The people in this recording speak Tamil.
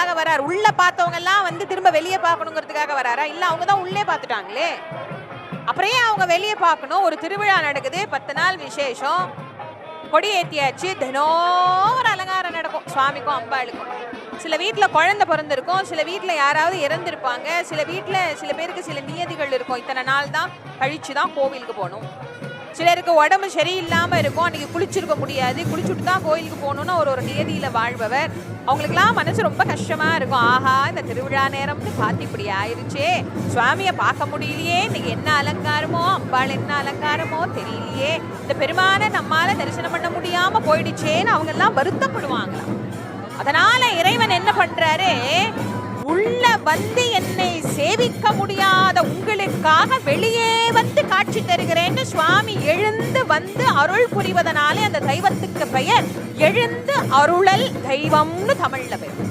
பார்க்கணுங்கிறதுக்காக வரார். உள்ள பார்த்தவங்க எல்லாம் வந்து திரும்ப வெளியே பார்க்கணுங்கிறதுக்காக வராரா? இல்ல அவங்க தான் உள்ளே பார்த்துட்டாங்களே? அப்புறம் ஏன் அவங்க வெளியே பார்க்கணும்? ஒரு திருவிழா நடக்குது பத்து நாள் விசேஷம். கொடி ஏத்தியாச்சு தினம் ஒரு அலங்காரம் நடக்கும். சுவாமிக்கும் அம்பாளுக்கும். சில வீட்டில் குழந்தை பிறந்திருக்கும் சில வீட்டில் யாராவது இறந்திருப்பாங்க. சில வீட்டில் சில பேருக்கு சில நியதிகள் இருக்கும். இத்தனை நாள் தான் கழிச்சு தான் கோவிலுக்கு போகணும். சிலருக்கு உடம்பு சரியில்லாமல் இருக்கும். அன்னைக்கு குளிச்சிருக்க முடியாது. குளிச்சுட்டு தான் கோயிலுக்கு போகணுன்னு ஒரு ஒரு நியதியில் வாழ்பவர். அவங்களுக்குலாம் மனசு ரொம்ப கஷ்டமாக இருக்கும். ஆஹா இந்த திருவிழா நேரம்னு பார்த்து இப்படி ஆயிடுச்சே சுவாமியை பார்க்க முடியலையே. இன்னைக்கு என்ன அலங்காரமோ அம்பாள் என்ன அலங்காரமோ தெரியலையே. இந்த பெருமானை நம்மால் தரிசனம் பண்ண முடியாமல் போயிடுச்சேன்னு அவங்கெல்லாம் வருத்தப்படுவாங்களாம். அதனால இறைவன் என்ன பண்றாரு? உள்ள வந்து என்னை சேவிக்க முடியாத உங்களுக்காக வெளியே வந்து காட்சி தருகிறேன்னு சுவாமி எழுந்து வந்து அருள் புரிவதனாலே அந்த தெய்வத்துக்கு பெயர் எழுந்து அருளல் தெய்வம்னு தமிழ்ல பெயர்